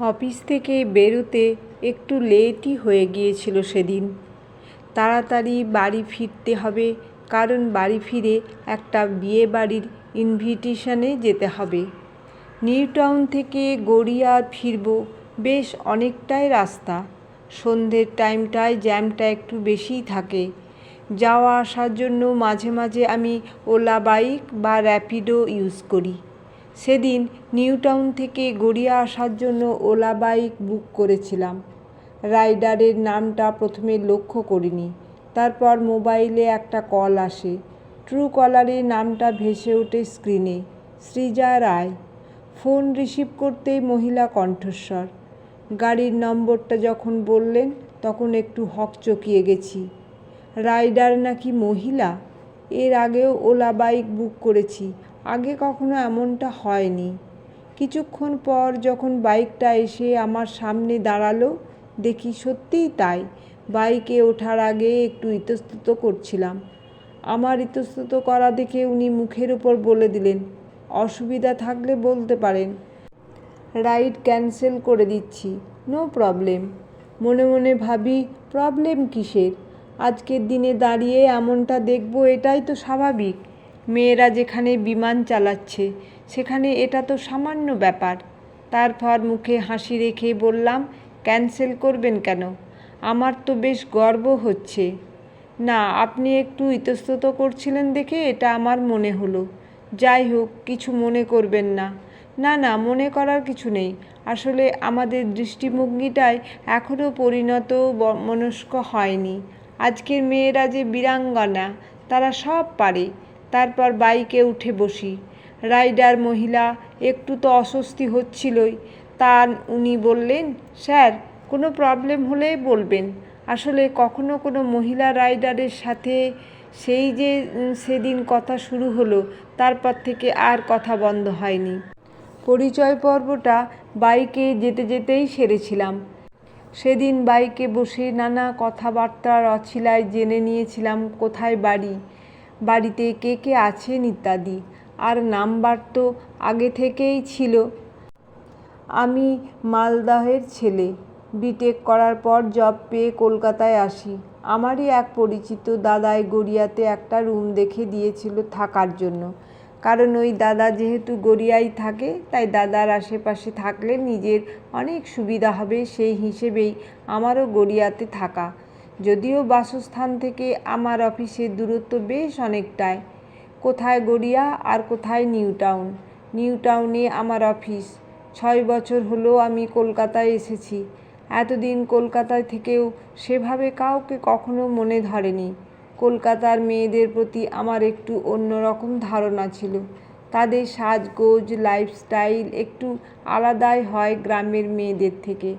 Office থেকে বেরোতে একটু লেটই হয়ে গিয়েছিল সেদিন। তাড়াতাড়ি বাড়ি ফিরতে হবে, কারণ বাড়ি ফিরে একটা বিয়ে বাড়ির ইনভিটেশনে যেতে হবে। নিউ টাউন থেকে গড়িয়া ফিরব বেশ অনেকটাই রাস্তা। সন্ধ্যের টাইমটায় জ্যামটা একটু বেশিই থাকে। যাওয়া আসার জন্য মাঝে মাঝে আমি ওলা বাইক বা র্যাপিডো ইউজ করি। সেদিন নিউ টাউন থেকে গড়িয়া আসার জন্য ওলা বাইক বুক করেছিলাম। রাইডারের নামটা প্রথমে লক্ষ্য করিনি, তারপর মোবাইলে একটা কল আসে। ট্রু কলারে নামটা ভেসে ওঠে স্ক্রিনে, সৃজা রায়। ফোন রিসিভ করতেই মহিলা কণ্ঠস্বর। গাড়ির নম্বরটা যখন বললেন, তখন একটু হকচকিয়ে গেছি। রাইডার নাকি মহিলা? এর আগেও ওলা বাইক বুক করেছি আগে কখনো এমনটা হয়নি। কিছুক্ষণ পর যখন বাইকটা এসে আমার সামনে দাঁড়াল, দেখি সত্যিই তাই। বাইকে ওঠার আগে একটু ইতস্তত করছিলাম। আমার ইতস্তত করা দেখে উনি মুখের ওপর বলে দিলেন, অসুবিধা থাকলে বলতে পারেন। রাইড ক্যান্সেল করে দিচ্ছি, নো প্রবলেম। মনে মনে ভাবি, প্রবলেম কিসের? আজকের দিনে দাঁড়িয়ে এমনটা দেখব, এটাই তো স্বাভাবিক। মেয়েরা যেখানে বিমান চালাচ্ছে, সেখানে এটা তো সামান্য ব্যাপার। তারপর মুখে হাসি রেখে বললাম, ক্যান্সেল করবেন কেন? আমার তো বেশ গর্ব হচ্ছে। না, আপনি একটু ইতস্তত করছিলেন দেখে এটা আমার মনে হলো। যাই হোক, কিছু মনে করবেন না। না না, মনে করার কিছু নেই। আসলে আমাদের দৃষ্টিভঙ্গিটাই এখনও পরিণত মনস্ক হয়নি। আজকের মেয়েরা যে বীরাঙ্গনা, তারা সব পারে। তারপর বাইকে উঠে বসি। রাইডার মহিলা একটু তো অস্বস্তি হচ্ছিলই। তার উনি বললেন, স্যার, কোনো প্রবলেম হলে বলবেন। আসলে কখনো কোনো মহিলা রাইডারের সাথে সেই যে সেদিন কথা শুরু হলো, তারপর থেকে আর কথা বন্ধ হয়নি। পরিচয় পর্বটা বাইকে যেতে যেতেই সেরেছিলাম। সেদিন বাইকে বসে নানা কথাবার্তার অছিলায় জেনে নিয়েছিলাম কোথায় বাড়ি। বাড়িতে কে কে আছেন ইত্যাদি আর নাম্বার তো আগে থেকেই ছিল। আমি মালদহের ছেলে। বিটেক করার পর জব পেয়ে কলকাতায় আসি। আমারই এক পরিচিত দাদাই গড়িয়াতে একটা রুম দেখে দিয়েছিল থাকার জন্য। কারণ ওই দাদা যেহেতু গড়িয়ায় থাকে, তাই দাদার আশেপাশে থাকলে নিজের অনেক সুবিধা হবে সেই হিসেবেই আমারও গড়িয়াতে থাকা। যদিও বাসস্থান থেকে আমার অফিসের দূরত্ব বেশ অনেকটাই। কোথায় গড়িয়া আর কোথায় নিউ টাউন নিউ টাউনে আমার অফিস। ছয় বছর হলো আমি কলকাতায় এসেছি। এতদিন কলকাতায় থেকেও সেভাবে কাউকে কখনো মনে ধরেনি। কলকাতার মেয়েদের প্রতি আমার একটু অন্যরকম ধারণা ছিল। তাদের সাজগোজ, লাইফস্টাইল একটু আলাদাই হয় গ্রামের মেয়েদের থেকে।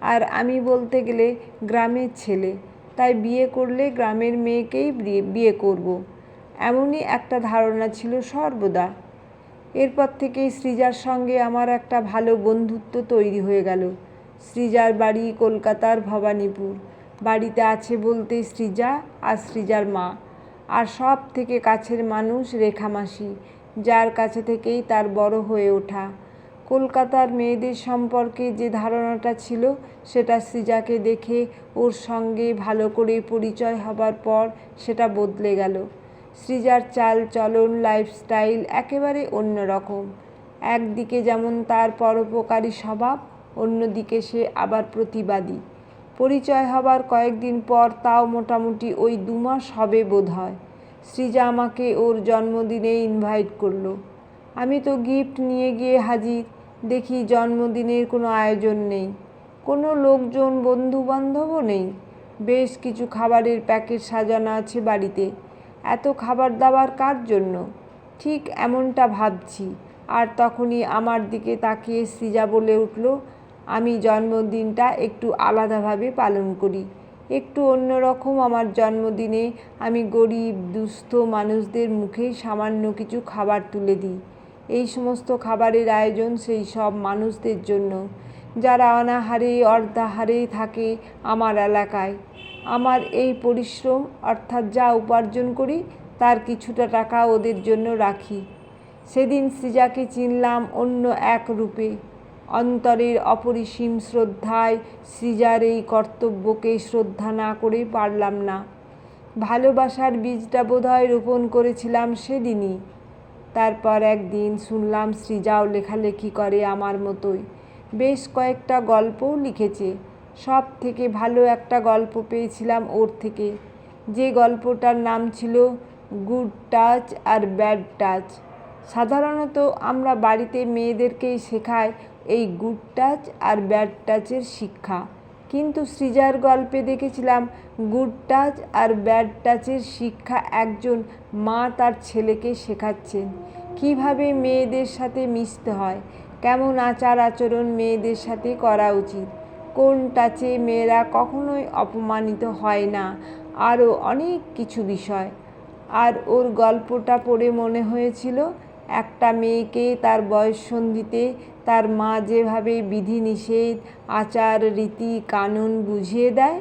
আর আমি বলতে গেলে গ্রামের ছেলে। তাই বিয়ে করলে গ্রামের মেয়েকেই বিয়ে করব। এমনই একটা ধারণা ছিল সর্বদা। এরপর থেকেই সৃজার সঙ্গে আমার একটা ভালো বন্ধুত্ব তৈরি হয়ে গেল। সৃজার বাড়ি কলকাতার ভবানীপুর। বাড়িতে আছে বলতে সৃজা আর সৃজার মা। আর সব থেকে কাছের মানুষ রেখা মাসি যার কাছে থেকেই তার বড় হয়ে ওঠা। কলকাতার মেয়েদের সম্পর্কে যে ধারণাটা ছিল, সেটা সৃজাকে দেখে ওর সঙ্গে ভালো করে পরিচয় হবার পর সেটা বদলে গেল। সৃজার চাল চলন লাইফস্টাইল একেবারে অন্যরকম। একদিকে যেমন তার পরোপকারী স্বভাব, অন্যদিকে সে আবার প্রতিবাদী। পরিচয় হবার কয়েকদিন পর তাও মোটামুটি ওই দু মাস হবে বোধ হয় সৃজা আমাকে ওর জন্মদিনে ইনভাইট করল। আমি তো গিফট নিয়ে গিয়ে হাজির। দেখি জন্মদিনের কোনো আয়োজন নেই। কোনো লোকজন বন্ধু বান্ধবও নেই। বেশ কিছু খাবারের প্যাকেট সাজানো আছে বাড়িতে। এত খাবার দাবার কার জন্য? ঠিক এমনটা ভাবছি। আর তখনই আমার দিকে তাকিয়ে সৃজা বলে উঠল, আমি জন্মদিনটা একটু আলাদাভাবে পালন করি। একটু অন্যরকম আমার জন্মদিনে আমি গরিব, দুস্থ মানুষদের মুখে সামান্য কিছু খাবার তুলে দিই। এই সমস্ত খাবারের আয়োজন সেই সব মানুষদের জন্য। যারা অনাহারে, অর্ধাহারে থাকে আমার এলাকায়। আমার এই পরিশ্রম, অর্থাৎ যা উপার্জন করি, তার কিছুটা টাকা ওদের জন্য রাখি। সেদিন সৃজাকে চিনলাম অন্য এক রূপে। অন্তরের অপরিসীম শ্রদ্ধায় সৃজার এই কর্তব্যকে শ্রদ্ধা না করে পারলাম না। ভালোবাসার বীজটা বোধহয় রোপণ করেছিলাম সেদিনই। তারপর একদিন শুনলাম সৃজাও লেখালেখি করে আমার মতোই। বেশ কয়েকটা গল্পও লিখেছে। সব থেকে ভালো একটা গল্প পেয়েছিলাম ওর থেকে। যে গল্পটার নাম ছিল গুড টাচ আর ব্যাড টাচ। সাধারণত আমরা বাড়িতে মেয়েদেরকেই শেখাই এই গুড টাচ আর ব্যাড টাচের শিক্ষা। কিন্তু সৃজার গল্পে দেখেছিলাম গুড টাচ আর ব্যাড টাচের শিক্ষা একজন মা তার ছেলেকে শেখাচ্ছেন। কীভাবে মেয়েদের সাথে মিশতে হয়? কেমন আচার আচরণ মেয়েদের সাথে করা উচিত? কোন টাচে মেয়েরা কখনোই অপমানিত হয় না? আরও অনেক কিছু বিষয়। আর ওর গল্পটা পড়ে মনে হয়েছিল, একটা মেয়েকে তার বয়ঃসন্ধিতে তার মা যেভাবে বিধিনিষেধ, আচার, রীতি, কানুন বুঝিয়ে দেয়,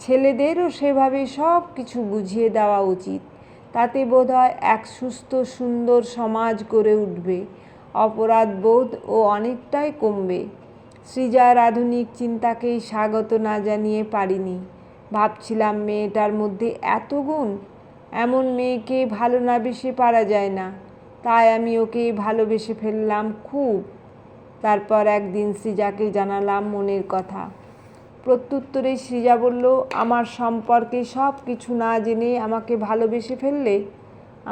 ছেলেদেরও সেভাবে সব কিছু বুঝিয়ে দেওয়া উচিত। তাতে বোধহয় এক সুস্থ, সুন্দর সমাজ গড়ে উঠবে। অপরাধ বোধ ও অনেকটাই কমবে। সৃজার আধুনিক চিন্তাকেই স্বাগত না জানিয়ে পারিনি। ভাবছিলাম মেয়েটার মধ্যে এত গুণ, এমন মেয়েকে ভালো না বেশে পারা যায় না। তাই আমি ওকে ভালোবেসে ফেললাম খুব। তারপর একদিন সৃজাকে জানালাম মনের কথা। প্রত্যুত্তরে সৃজা বলল, আমার সম্পর্কে সব কিছু না জেনে আমাকে ভালোবেসে ফেললে?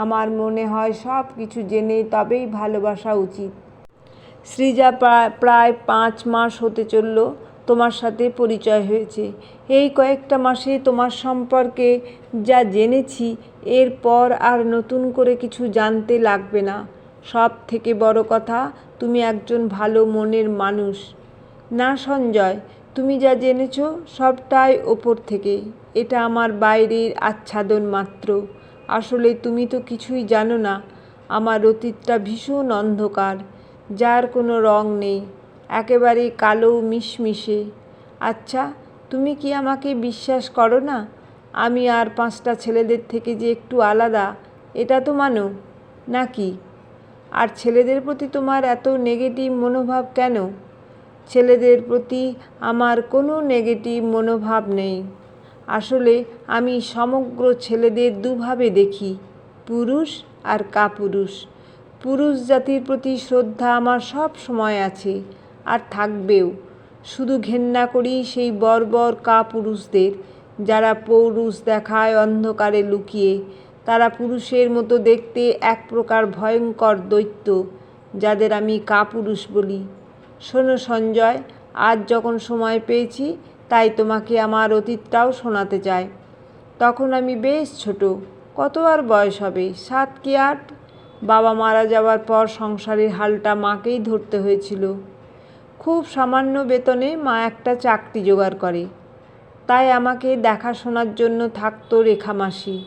আমার মনে হয় সব কিছু জেনে তবেই ভালোবাসা উচিত। সৃজা প্রায় প্রায় পাঁচ মাস হতে চলল তোমার সাথে পরিচয় হয়েছে। এই কয়েকটা মাসে তোমার সম্পর্কে যা জেনেছি, এরপর আর নতুন করে কিছু জানতে লাগবে না। সব থেকে বড় কথা তুমি একজন ভালো মনের মানুষ। না সঞ্জয়, তুমি যা জেনেছ সবটাই ওপর থেকে। এটা আমার বাইরের আচ্ছাদন মাত্র। আসলে তুমি তো কিছুই জানো না, আমার অতীতটা ভীষণ অন্ধকার, যার কোনো রং নেই, একেবারে কালো মিশমিশে। আচ্ছা তুমি কি আমাকে বিশ্বাস করো না? আমি আর পাঁচটা ছেলেদের থেকে যে একটু আলাদা, এটা তো মানো? নাকি? আর ছেলেদের প্রতি তোমার এত নেগেটিভ মনোভাব কেন? ছেলেদের প্রতি আমার কোনো নেগেটিভ মনোভাব নেই। আসলে আমি সমগ্র ছেলেদের দুভাবে দেখি, পুরুষ আর কাপুরুষ। পুরুষ জাতির প্রতি শ্রদ্ধা আমার সব সময় আছে আর থাকবেও। শুধু ঘেন্না করি সেই বর্বর কাপুরুষদের, যারা পৌরুষ দেখায় অন্ধকারে লুকিয়ে তারা পুরুষের মতো দেখতে এক প্রকার ভয়ঙ্কর দৈত্য, যাদের আমি কাপুরুষ বলি। শোনো সঞ্জয়, আজ যখন সময় পেয়েছি, তাই তোমাকে আমার অতীতটাও শোনাতে চাই। তখন আমি বেশ ছোট কত আর বয়স হবে? সাত কি আট? বাবা মারা যাওয়ার পর সংসারের হালটা মাকেই ধরতে হয়েছিল। খুব সামান্য বেতনে মা একটা চাকরি জোগাড় করে। তাই আমাকে দেখাশোনার জন্য থাকতো রেখা মাসি।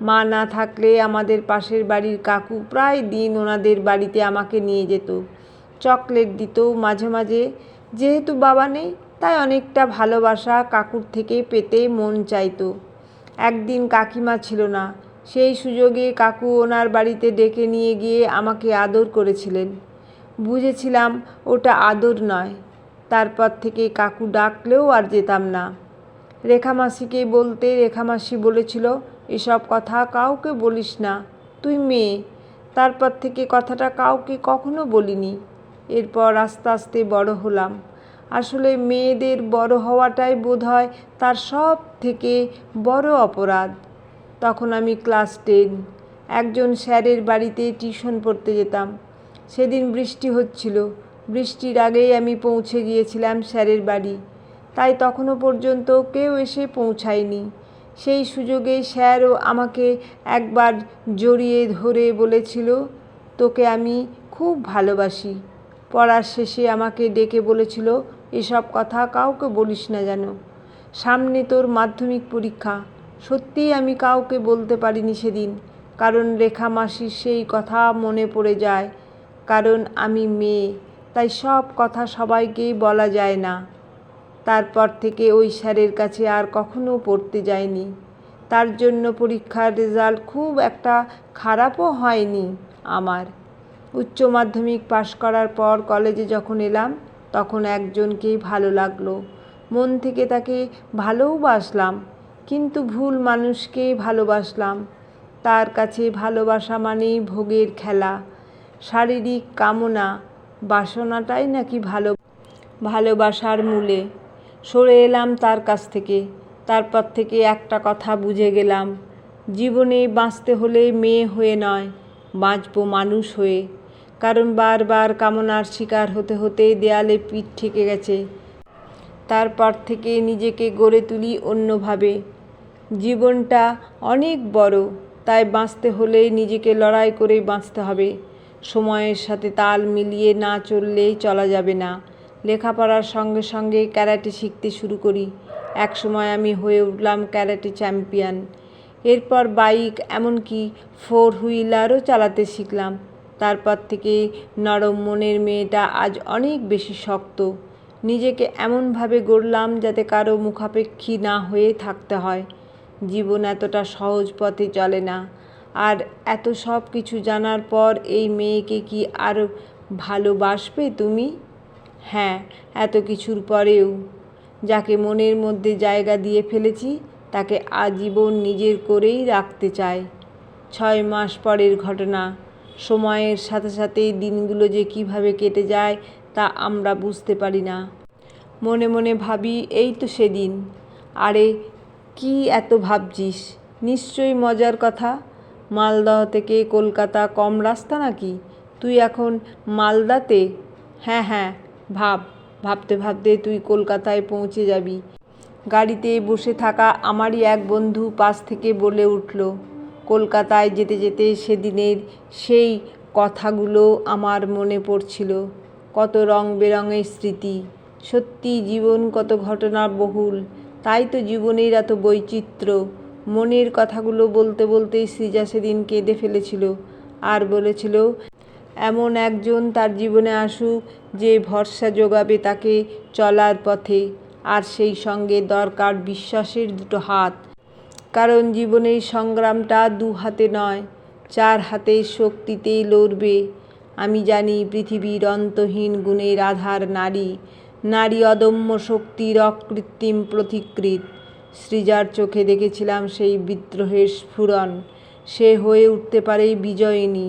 মা না থাকলে আমাদের পাশের বাড়ির কাকু প্রায় দিন ওনাদের বাড়িতে আমাকে নিয়ে যেত। চকলেট দিত মাঝে মাঝে। যেহেতু বাবা নেই, তাই অনেকটা ভালোবাসা কাকুর থেকে পেতে মন চাইতো। একদিন কাকিমা ছিল না। সেই সুযোগে কাকু ওনার বাড়িতে ডেকে নিয়ে গিয়ে আমাকে আদর করেছিলেন। বুঝেছিলাম ওটা আদর নয়। তারপর থেকে কাকু ডাকলেও আর যেতাম না। রেখামাসিকে বলতে রেখামাসি বলেছিল এসব কথা কাউকে বলিস না। তুই মেয়ে। তারপর থেকে কথাটা কাউকে কখনো বলিনি। এরপর আস্তে আস্তে বড় হলাম। আসলে মেয়েদের বড় হওয়াটাই বোধ হয় তার সব থেকে বড় অপরাধ। তখন আমি ক্লাস টেন। একজন স্যারের বাড়িতে টিউশন পড়তে যেতাম। সেদিন বৃষ্টি হচ্ছিল। বৃষ্টির আগেই আমি পৌঁছে গিয়েছিলাম স্যারের বাড়ি। তাই তখনও পর্যন্ত কেউ এসে পৌঁছায়নি। সেই সুযোগে স্যারও আমাকে একবার জড়িয়ে ধরে বলেছিল, তোকে আমি খুব ভালোবাসি। পড়ার শেষে আমাকে ডেকে বলেছিল, এসব কথা কাউকে বলিস না যেন। সামনে তোর মাধ্যমিক পরীক্ষা। সত্যিই আমি কাউকে বলতে পারিনি সেদিন। কারণ রেখা মাসির সেই কথা মনে পড়ে যায়। কারণ আমি মেয়ে। তাই সব কথা সবাইকেই বলা যায় না। তারপর থেকে ওই স্যারের কাছে আর কখনো পড়তে যায়নি। তার জন্য পরীক্ষার রেজাল্ট খুব একটা খারাপও হয়নি আমার। উচ্চ মাধ্যমিক পাশ করার পর কলেজে যখন এলাম, তখন একজনকেই ভালো লাগল। মন থেকে তাকে ভালোওবাসলাম কিন্তু ভুল মানুষকেই ভালোবাসলাম। তার কাছে ভালোবাসা মানেই ভোগের খেলা। শারীরিক কামনা, বাসনাটাই নাকি ভালো ভালোবাসার মূলে। সরে এলাম তার কাছ থেকে। তারপর থেকে একটা কথা বুঝে গেলাম, জীবনে বাঁচতে হলে মেয়ে হয়ে নয়, বাঁচবো মানুষ হয়ে। কারণ বারবার কামনার শিকার হতে হতে দেয়ালে পিঠ ঠেকে গেছে। তারপর থেকে নিজেকে গড়ে তুলি অন্যভাবে। জীবনটা অনেক বড়, তাই বাঁচতে হলে নিজেকে লড়াই করেই বাঁচতে হবে। সময়ের সাথে তাল মিলিয়ে না চললেই চলা যাবে না। লেখাপড়ার সঙ্গে সঙ্গে ক্যারাটে শিখতে শুরু করি। এক সময় আমি হয়ে উঠলাম ক্যারাটে চ্যাম্পিয়ন। এরপর বাইক, এমনকি ফোর হুইলারও চালাতে শিখলাম। তারপর থেকে নরম মনের মেয়েটা আজ অনেক বেশি শক্ত। নিজেকে এমনভাবে গড়লাম যাতে কারও মুখাপেক্ষী না হয়ে থাকতে হয়। জীবন এতটা সহজ পথে চলে না। আর এত সব কিছু জানার পর এই মেয়েকে কি আরও ভালোবাসবে তুমি? হ্যাঁ এত কিছুর পরেও যাকে মনের মধ্যে জায়গা দিয়ে ফেলেছি, তাকে আজীবন নিজের করেই রাখতে চাই। ছয় মাস পরের ঘটনা, সময়ের সাথে সাথে দিনগুলো যে কীভাবে কেটে যায়, তা আমরা বুঝতে পারি না। মনে মনে ভাবি, এই তো সেদিন। আরে, কি এত ভাবছিস? নিশ্চয়ই মজার কথা। মালদহ থেকে কলকাতা কম রাস্তা নাকি? তুই এখন মালদাতে? হ্যাঁ হ্যাঁ ভাব, ভাবতে ভাবতে তুই কলকাতায় পৌঁছে যাবি। গাড়িতে বসে থাকা আমারই এক বন্ধু পাশ থেকে বলে উঠল, কলকাতায় যেতে যেতে সেদিনের সেই কথাগুলো আমার মনে পড়ছিল। কত রং বেরঙের স্মৃতি। সত্যি জীবন কত ঘটনা বহুল। তাই তো জীবনের এত বৈচিত্র্য। মনের কথাগুলো বলতে বলতেই সৃজা সেদিন কেঁদে ফেলেছিল। আর বলেছিল এমন একজন তার জীবনে আসুক যে ভরসা যোগাবে তাকে চলার পথে। আর সেই সঙ্গে দরকার বিশ্বাসের দুটো হাত। কারণ জীবনের সংগ্রামটা দু হাতে নয়, চার হাতের শক্তিতেই লড়বে। আমি জানি পৃথিবীর অন্তহীন গুণের আধার নারী। নারী অদম্য শক্তির অকৃত্রিম প্রতিকৃত। সৃজার চোখে দেখেছিলাম সেই বিদ্রোহের স্ফুরণ। সে হয়ে উঠতে পারে বিজয়িনী।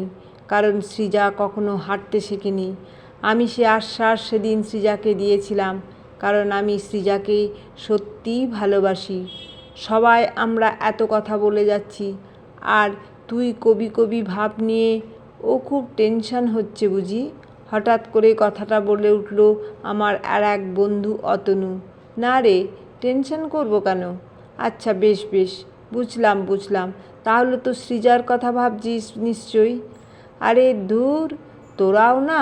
কারণ সৃজা কখনো হাঁটতে শেখেনি। আমি সে আশ্বাস সেদিন সৃজাকে দিয়েছিলাম, কারণ আমি সৃজাকে সত্যিই ভালোবাসি। সবাই আমরা এত কথা বলে যাচ্ছি, আর তুই কবি কবি ভাব নিয়ে ও খুব টেনশন হচ্ছে বুঝি? হঠাৎ করে কথাটা বলে উঠল আমার আর এক বন্ধু অতনু। না রে, টেনশন করব কেন? আচ্ছা বেশ বেশ, বুঝলাম বুঝলাম। তাহলে তো সৃজার কথা ভাবছিস নিশ্চয়ই? আরে দূর, তোরাও না?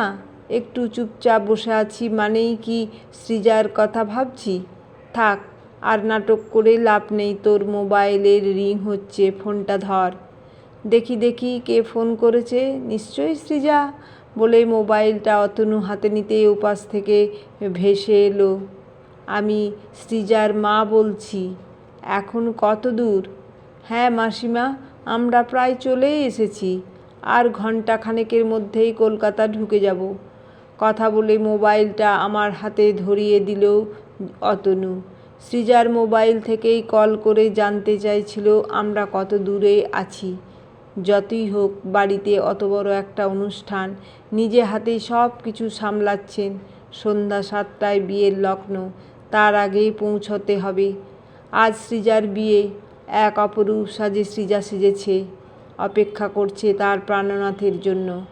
একটু চুপচাপ বসে আছি মানেই কি সৃজার কথা ভাবছি? থাক, আর নাটক করে লাভ নেই তোর মোবাইলের রিং হচ্ছে, ফোনটা ধর। দেখি দেখি কে ফোন করেছে। নিশ্চয়ই সৃজা বলে মোবাইলটা অতনু হাতে নিতেই উপাস থেকে ভেসে এলো। আমি সৃজার মা বলছি, এখন কত দূর? হ্যাঁ মাসিমা, আমরা প্রায় চলেই এসেছি। আর ঘণ্টা খানেকের মধ্যেই কলকাতা ঢুকে যাব। কথা বলে মোবাইলটা আমার হাতে ধরিয়ে দিল অতনু। সৃজার মোবাইল থেকেই কল করে জানতে চাইছিল আমরা কত দূরে আছি। যতই হোক, বাড়িতে অত বড় একটা অনুষ্ঠান, নিজে হাতেই সব কিছু সামলাচ্ছেন। সন্ধ্যা সাতটায় বিয়ের লগ্ন, তার আগেই পৌঁছতে হবে। আজ সৃজার বিয়ে, এক অপরূপ সাজে সৃজা সেজেছে। অপেক্ষা করছে তার প্রাণনাথের জন্য।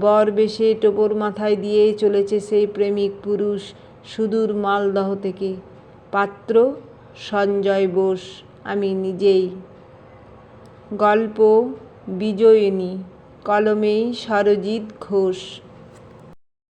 বর বেশে টোপর মাথায় দিয়ে চলেছে সেই প্রেমিক পুরুষ সুদূর মালদহ থেকে। পাত্র সঞ্জয় বোস, আমি নিজেই। গল্প, বিজয়িনী, কলমেই সরজিৎ ঘোষ।